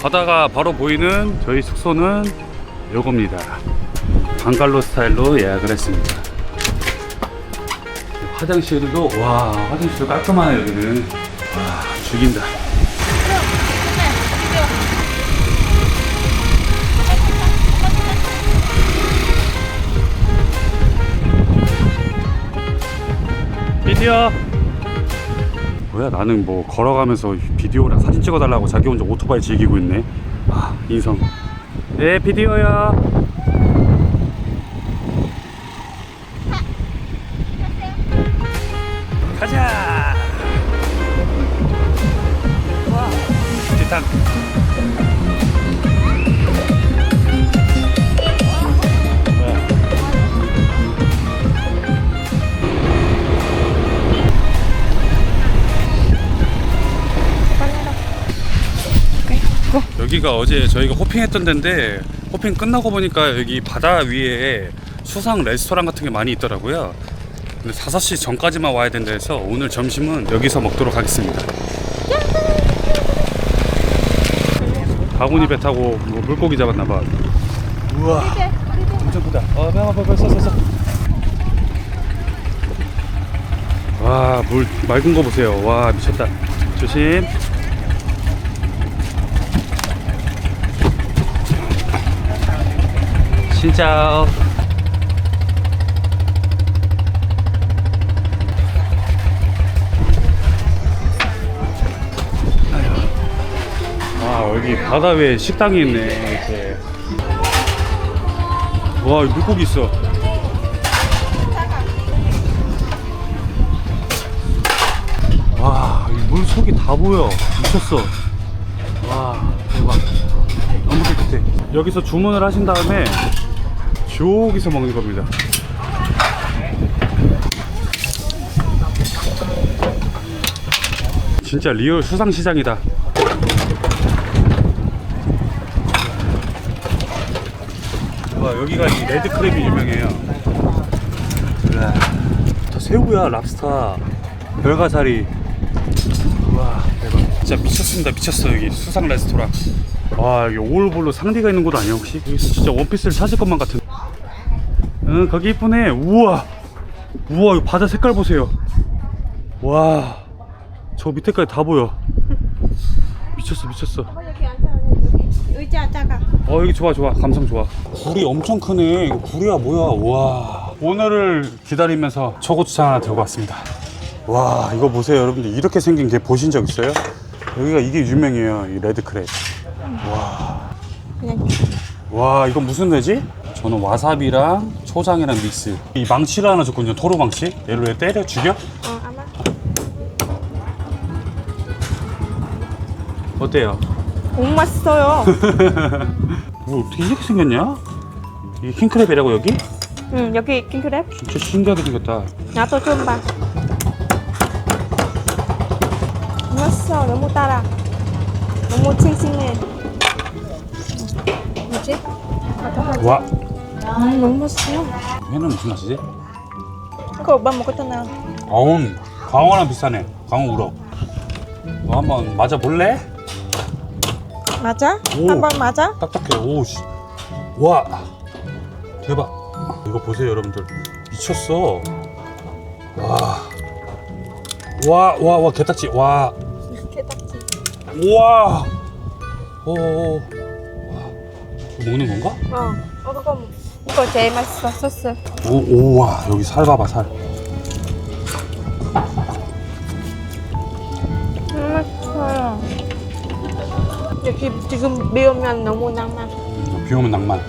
바다가 바로 보이는 저희 숙소는 요겁니다. 방갈로 스타일로 예약을 했습니다. 화장실도 와 화장실 깔끔하네 여기는 와 죽인다. 비디오 뭐야? 나는 뭐 걸어가면서 비디오랑 사진 찍어달라고 자기 혼자 오토바이 즐기고 있네. 아 인성. 네 비디오야 여기가 어제 저희가 호핑했던 데인데 호핑 끝나고 보니까 여기 바다 위에 수상 레스토랑 같은 게 많이 있더라고요. 근데 5시 전까지만 와야 된다 해서 오늘 점심은 여기서 먹도록 하겠습니다. 바구니 배 타고 뭐 물고기 잡았나 봐. 우와. 엄청 크다. 어, 빨리 빨리 써, 써, 써. 와, 물 맑은 거 보세요. 와, 미쳤다. 조심. 진짜 아 여기 바다 위에 식당이 있네 이렇게. 와 물고기 있어. 와이 물속이 다 보여. 미쳤어. 와 대박. 너무 깨끗해. 여기서 주문을 하신 다음에 저기서 먹는 겁니다. 진짜 리얼 수상시장이다. 와 여기가 이 레드크랩이 유명해요. 다 새우야 랍스타 별가사리. 와 대박. 진짜 미쳤습니다. 미쳤어 여기. 수상 레스토랑. 와 여기 오울볼로 상디가 있는 곳 아니야 혹시? 여기서 진짜 원피스를 찾을 것만 같은 응 거기 이쁘네. 우와. 우와 이 바다 색깔 보세요. 와. 저 밑에까지 다 보여. 미쳤어 미쳤어. 여기 앉아 여기. 의자 작아 어 여기 좋아 좋아. 감성 좋아. 굴이 엄청 크네. 이거 굴이야 뭐야. 와. 오늘을 기다리면서 초고추장 하나 들고 왔습니다. 와 이거 보세요 여러분들. 이렇게 생긴 게 보신 적 있어요? 여기가 이게 유명해요 이 레드크랩. 그냥 와 이건 무슨 뇌지? 저는 와사비랑 초장이랑 믹스. 이 망치를 하나 줬거든요 토로 망치? 얘를 왜 때려? 죽여? 어 아마. 어때요? 너무 맛있어요. 뭐 어떻게 이렇게 생겼냐? 이게 킹크랩이라고 여기? 응 여기 킹크랩? 진짜 신기하게 생겼다. 나도 좀 봐. 맛있어. 너무 달아. 너무 싱싱해. 뭐지? 와 음 너무 맛있어요. 회는 무슨 맛이지? 이거 오빠 먹었잖아 어운 광어랑 비슷하네. 광어 우럭. 너 한번 맞아 볼래? 맞아? 오. 한번 맞아? 딱딱해. 오 씨. 와. 대박. 이거 보세요 여러분들. 미쳤어. 와 와 와 와 개딱지. 와. 개딱지. 우와. 오오 와. 이거 먹는 건가? 어 어, 그거 이 거 제일 맛있어 소스. 오 오와 여기 살 봐봐 살. 음, 맛있어요. 여기 지금 매우면 너무 낭만. 음, 비 오면 낭만.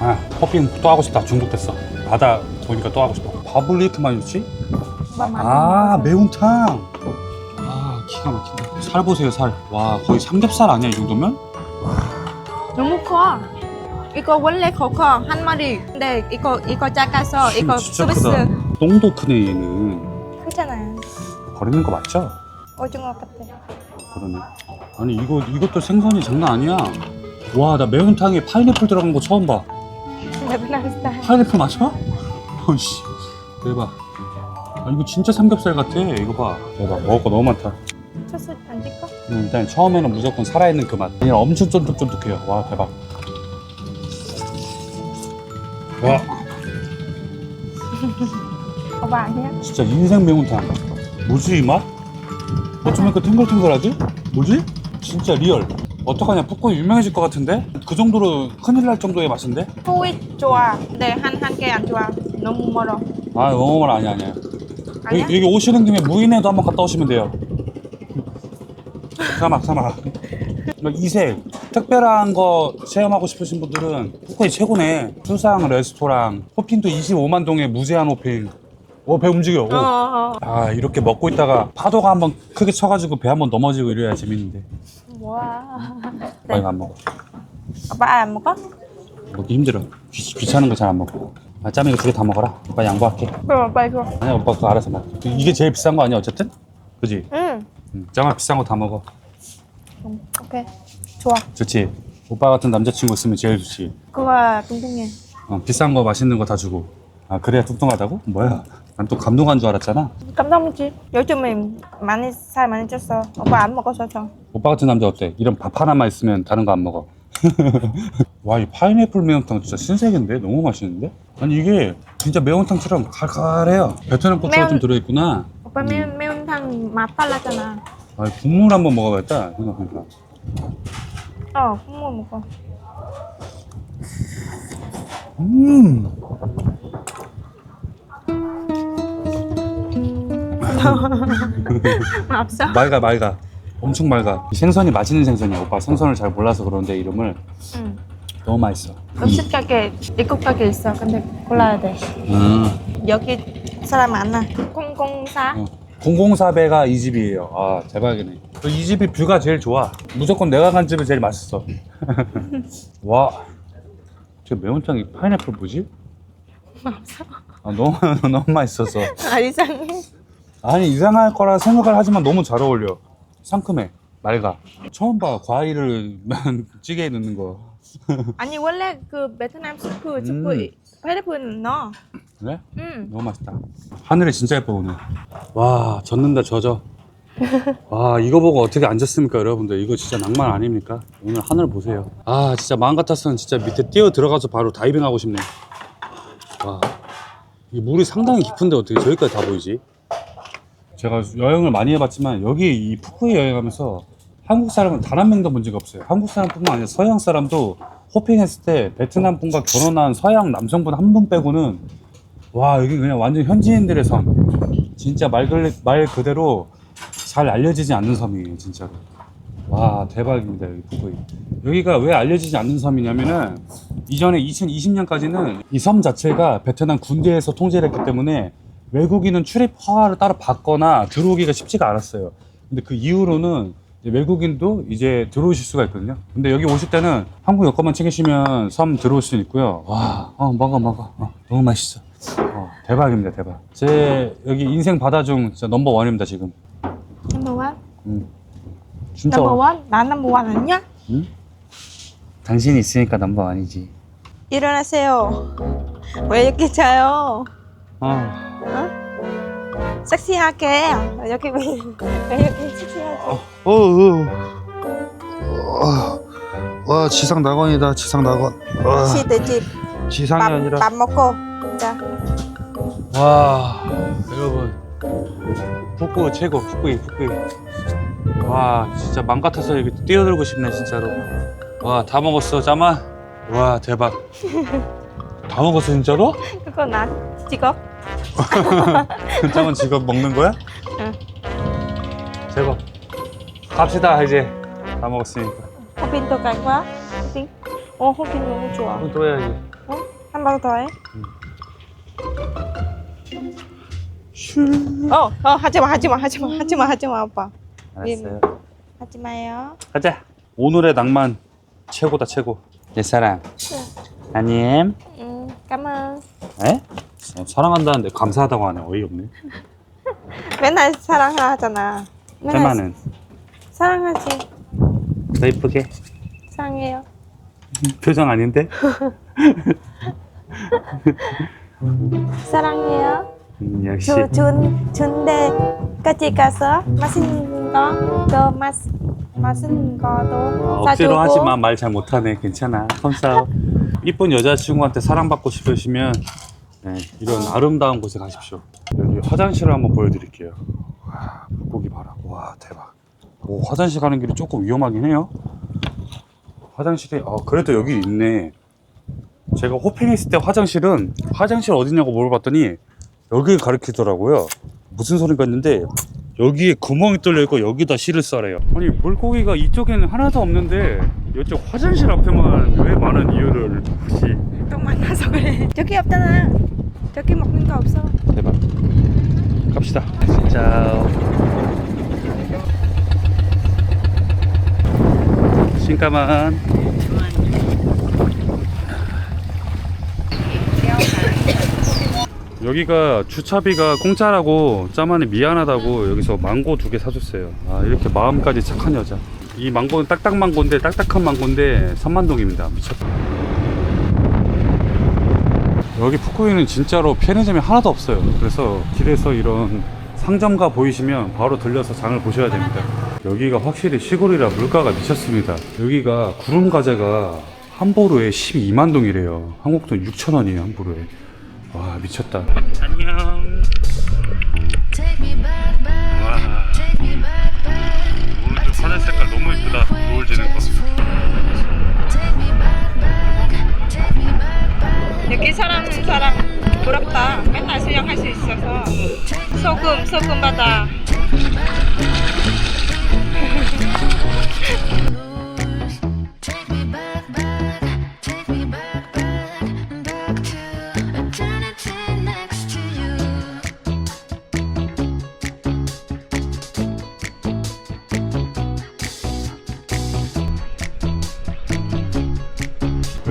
아 호핑 또 하고 싶다. 중독됐어. 바다 보니까 또 하고 싶어. 밥을 이렇게 많이 줬지? 아 매운탕. 아 기가 막힌다. 살 보세요 살 와 거의 삼겹살 아니야 이 정도면? 너무 커. 이거 원래 커커 한 마리. 근데 이거 이거 작아서 이거 진짜 서비스 크다 똥도 크네 얘는 크잖아요. 버리는 거 맞죠? 오징어 같아. 그러네 아니 이거 이것도 생선이 장난 아니야 와 나 매운탕에 파인애플 들어간 거 처음 봐 레바논 스타일. 파인애플 맞아? 어이씨 대박 아 이거 진짜 삼겹살 같아 이거 봐 대박 먹을 거 너무 많다 소스 안 찍어? 음, 일단 처음에는 무조건 살아있는 그 맛. 그냥 엄청 쫀득쫀득해요. 와 대박. 와 오빠 아니야? 진짜 인생 매운탕. 뭐지 이 맛? 어쩌면 그 탱글탱글하지? 뭐지? 진짜 리얼. 어떡하냐 푸꾸이 유명해질 것 같은데? 그 정도로 큰일 날 정도의 맛인데? 후이 좋아. 근데 한 한 개 안 좋아. 너무 멀어. 아 영어말 아니야 아니야. 아니야? 여기, 여기 오시는 김에 무인에도 한번 갔다 오시면 돼요. 사막 사막. 이색 특별한 거 체험하고 싶으신 분들은 푸꾸이 최고네. 수상 레스토랑 호핑도 25만 동의 무제한 호핑. 오배 움직여. 오. 어, 어. 아 이렇게 먹고 있다가 파도가 한번 크게 쳐가지고 배 한번 넘어지고 이래야 재밌는데. 와. 아 이거 안 먹어. 오빠 안 먹어? 먹기 힘들어. 귀, 귀찮은 거 잘 안 먹고. 아 짬이 이거 두 개 다 먹어라. 오빠 양보할게. 그럼 오빠 이거. 아니야 오빠 그거 알아서 먹어. 이게 제일 비싼 거 아니야 어쨌든? 그지? 응. 응. 짬아 비싼 거 다 먹어. 응. 오케이. 좋아. 좋지. 오빠 같은 남자친구 있으면 제일 좋지. 그거 뚱뚱해. 어, 비싼 거 맛있는 거 다 주고. 아 그래야 뚱뚱하다고? 뭐야? 난 또 감동한 줄 알았잖아. 깜짝이지. 요즘에 많이 살 많이 쪘어. 오빠 안 먹어서 저. 오빠 같은 남자 어때? 이런 밥 하나만 있으면 다른 거 안 먹어. 와, 이 파인애플 매운탕 진짜 신세계인데? 너무 맛있는데? 아니, 이게 진짜 매운탕처럼 칼칼해요. 베트남 고추가 매운- 좀 들어있구나. 오빠 매운 매운탕 맛 달라잖아. 아, 국물 한번 먹어야겠다. 생각하니까. 어, 국물 먹어. 음! 없어? 맑아, 맑아. 엄청 맑아. 이 생선이 맛있는 생선이야. 오빠 생선을 잘 몰라서 그런데 이름을 응. 너무 맛있어. 음식 가게 일곱 가게 있어. 근데 골라야 돼. 음. 여기 사람 많아. 공공사. 어. 004배가 이 집이에요. 아, 대박이네. 그이 집이 뷰가 제일 좋아. 무조건 내가 간 집이 제일 맛있어. 와. 저 매운탕이 파인애플 뭐지? 없어. 아, 너무, 너무 맛있어서. 아 이상해. 아니, 이상할 거라 생각을 하지만 너무 잘 어울려. 상큼해. 맑아. 처음 봐. 과일을 찌개에 넣는 거. 아니 원래 그 베트남 스프 음. 스프 파 인애플 넣어. 그래? 응. 너무 맛있다. 하늘이 진짜 예뻐, 오늘. 와, 젖는다, 젖어. 와, 이거 보고 어떻게 앉았습니까, 여러분들? 이거 진짜 낭만 아닙니까? 오늘 하늘 보세요. 아, 진짜 마음 같았으면 진짜 밑에 뛰어 들어가서 바로 다이빙 하고 싶네. 와, 이 물이 상당히 깊은데 어떻게 저기까지 다 보이지? 제가 여행을 많이 해봤지만, 여기 이 푸꾸이 여행하면서 한국 사람은 단 한 명도 본 적이 없어요. 한국 사람뿐만 아니라 서양 사람도 호핑했을 때 베트남 분과 결혼한 서양 남성분 한 분 빼고는 와 여기 그냥 완전 현지인들의 섬. 진짜 말, 그, 말 그대로 잘 알려지지 않는 섬이에요 진짜로. 와 대박입니다 여기 푸꾸이. 여기가 왜 알려지지 않는 섬이냐면은 이전에 2020년까지는 이 섬 자체가 베트남 군대에서 통제를 했기 때문에 외국인은 출입 허가를 따로 받거나 들어오기가 쉽지가 않았어요. 근데 그 이후로는 외국인도 이제 들어오실 수가 있거든요. 근데 여기 오실 때는 한국 여권만 챙기시면 섬 들어올 수 있고요. 와, 어, 먹어, 먹어. 어, 너무 맛있어. 어, 대박입니다, 대박. 제 여기 인생 바다 중 진짜 넘버 원입니다, 지금. 넘버 원. 음. 진짜. 넘버 원. 나 넘버 원 아니야? 응? 당신이 있으니까 넘버 원이지. 일어나세요. 왜 이렇게 자요? 어. 섹시하게. 여기 왜, 왜 이렇게 섹시하지? 어, 어. 어. 와, 지상 낙원이다, 지상 낙원. 와, 시대집. 지상이 밥, 아니라. 밥 먹고. 자. 와 여러분 푸꾸 최고 푸꾸이 푸꾸이 와 진짜 맘 같아서 여기 뛰어들고 싶네 진짜로 와 다 먹었어 짜만 와 대박 다 먹었어 진짜로? 그거 나직 업. 짜만 직업 먹는 거야? 응. 대박 갑시다 이제 다 먹었으니까 호빈 또 갈 거야? 호빈? 어, 호빈 너무 좋아. 한번 또 해야지 어? 한번더 해? 어, 어, 하지 마, 하지 마, 하지 마, 하지 마, 하지 마, 오빠. 알았어요 하지 마요. 가자 오늘의 낭만 최고다 최고 내 사랑 아님 음? 어, 사랑한다는데 감사하다고 하네 어이없네 맨날 사랑하잖아. 맨날 짜만은 사랑하지. 더 이쁘게 사랑해요. 표정 아닌데? 사랑해요. 음, 역시 주, 준, 같이 가서 맛있는 거, 더 맛, 맛있는 거도 아, 억지로 하지만 말 잘 못하네. 괜찮아. 감사합 이쁜 여자친구한테 사랑받고 싶으시면 네, 이런 아름다운 곳에 가십시오. 여기 화장실을 한번 보여드릴게요. 와, 물고기 봐라. 와, 대박. 오, 화장실 가는 길이 조금 위험하긴 해요. 화장실이, 어, 그래도 여기 있네. 제가 호핑 했을 때 화장실은 화장실 어디냐고 물어봤더니 여기 가르치더라고요. 무슨 소린가 했는데 여기에 구멍이 뚫려 있고 여기다 실을 썰어요. 아니 물고기가 이쪽에는 하나도 없는데 이쪽 화장실 앞에만 왜 많은 이유를 혹시 똥 많아서 그래 저기 없잖아 저기 먹는 거 없어 대박. 갑시다. 진짜. 신까만. 여기가 주차비가 공짜라고 짜만이 미안하다고 여기서 망고 두 개 사줬어요. 아 이렇게 마음까지 착한 여자. 이 망고는 딱딱 망고인데 딱딱한 망고인데 3만동입니다. 미쳤다. 여기 푸꾸이는 진짜로 편의점이 하나도 없어요. 그래서 길에서 이런 상점가 보이시면 바로 들려서 장을 보셔야 됩니다. 여기가 확실히 시골이라 물가가 미쳤습니다. 여기가 구름 과자가 한 보루에 12만 동이래요. 한국 돈 6천 원이에요 한 보루에. 와 미쳤다. 안녕. 소금 소금 you.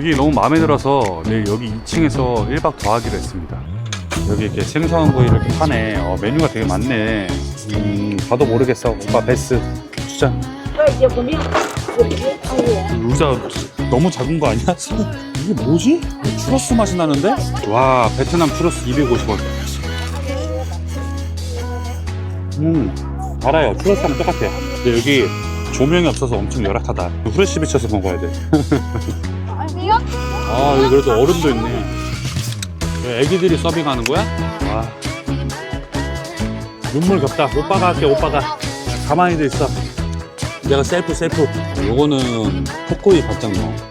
여기 너무 마음에 들어서 내일 여기 2층에서 1박 더 하기로 했습니다. 여기 이렇게 생선구이 이렇게 파네. 어, 메뉴가 되게 많네. 음, 봐도 모르겠어. 오빠 베스 추천. 의자 너무 작은 거 아니야? 이게 뭐지? 추러스 맛이 나는데? 와 베트남 추러스 250원. 음 알아요. 추러스랑 똑같아요. 근데 여기 조명이 없어서 엄청 열악하다. 후레쉬 비춰서 먹어야 돼. 아 여기 그래도 얼음도 있네 왜 애기들이 서빙하는 거야? 와. 눈물 겹다. 오빠가 할게 오빠가. 가만히도 있어. 내가 셀프 셀프. 요거는 톡구이 밥장롱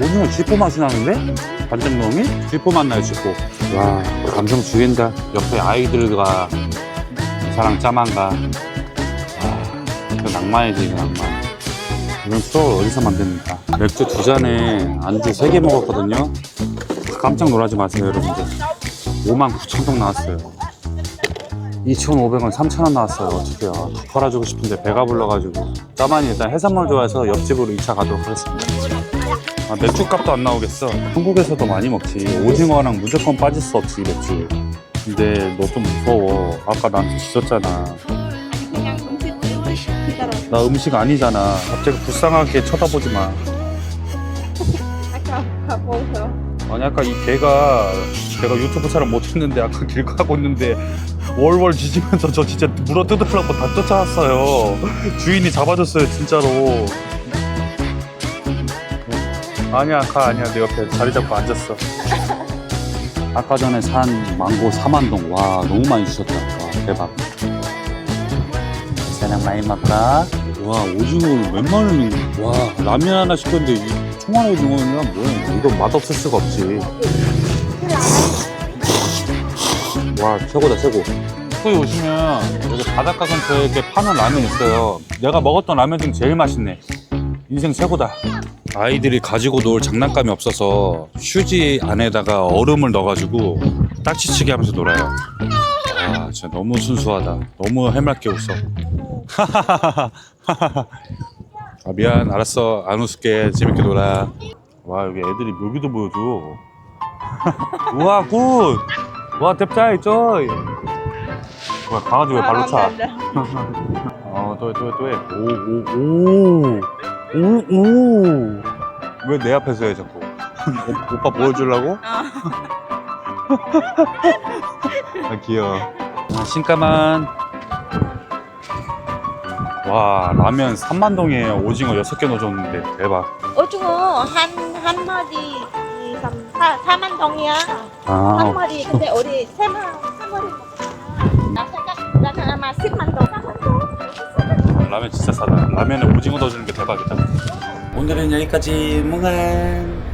오징어 쥐포 맛이 나는데? 반장롱이? 쥐포 맛 나요 쥐포. 와 감성 죽인다. 옆에 아이들과 사랑 짜만가. 아, 그 낭만이지 그 낭만 이건 또 어디서 만듭니까? 맥주 두 잔에 안주 세 개 먹었거든요. 깜짝 놀라지 마세요, 여러분들. 5만 9천 동 나왔어요. 2,500원, 3,000원 나왔어요. 어떡해요. 더 팔아주고 싶은데 배가 불러가지고. 짜만이 일단 해산물 좋아해서 옆집으로 2차 가도록 하겠습니다. 아, 맥주 값도 안 나오겠어. 한국에서도 많이 먹지. 오징어랑 무조건 빠질 수 없지, 맥주. 근데 너 좀 무서워. 아까 나한테 지졌잖아. 나 음식 아니잖아. 갑자기 불쌍하게 쳐다보지 마. 아까 보세요 아니 아까 이 개가 제가 유튜브 촬영 못했는데 아까 길 가고 있는데 월월 짖으면서 저 진짜 물어 뜯으려고 다 쫓아왔어요. 주인이 잡아줬어요 진짜로. 아니야 가 아니야. 내 옆에 자리 잡고 앉았어. 아까 전에 산 망고 4만동. 와 너무 많이 주셨다 와 대박. 사랑 많이 먹까 와몇 마리는 와 라면 하나 시켰는데 이 총알 오징어는 뭐야 이거? 맛없을 수가 없지. 와 최고다 최고. 거기 오시면 여기 바닷가 근처에 이렇게 파는 라면 있어요. 내가 먹었던 라면 중에 제일 맛있네. 인생 최고다. 아이들이 가지고 놀 장난감이 없어서 휴지 안에다가 얼음을 넣어가지고 딱지치기 하면서 놀아요. 아 진짜 너무 순수하다. 너무 해맑게 웃어 아 미안 알았어 안 웃을게 재밌게 놀아 와 여기 애들이 묘기도 보여줘 우와 굿와 탭짜이 쪼이 뭐야 강아지 왜 발로 차 어, 또 해, 또 해, 또 해. 오, 오, 오. 오, 오. 왜 내 앞에서 해, 자꾸? 오, 오빠 보여주려고? 아, 귀여워. 아, 신까만. 와 라면 3만 동에 오징어 6개 넣어줬는데 대박 오징어 한, 한 마리 이 삼- 사, 4만 동이야. 아한 마리. 근데 우리 세만 한 마리 먹잖아. 나 생각, 나는 아마 10만 동, 4만 동. 라면 진짜 싸다 라면에 오징어 넣어주는 게 대박이다 오늘은 여기까지 뭉한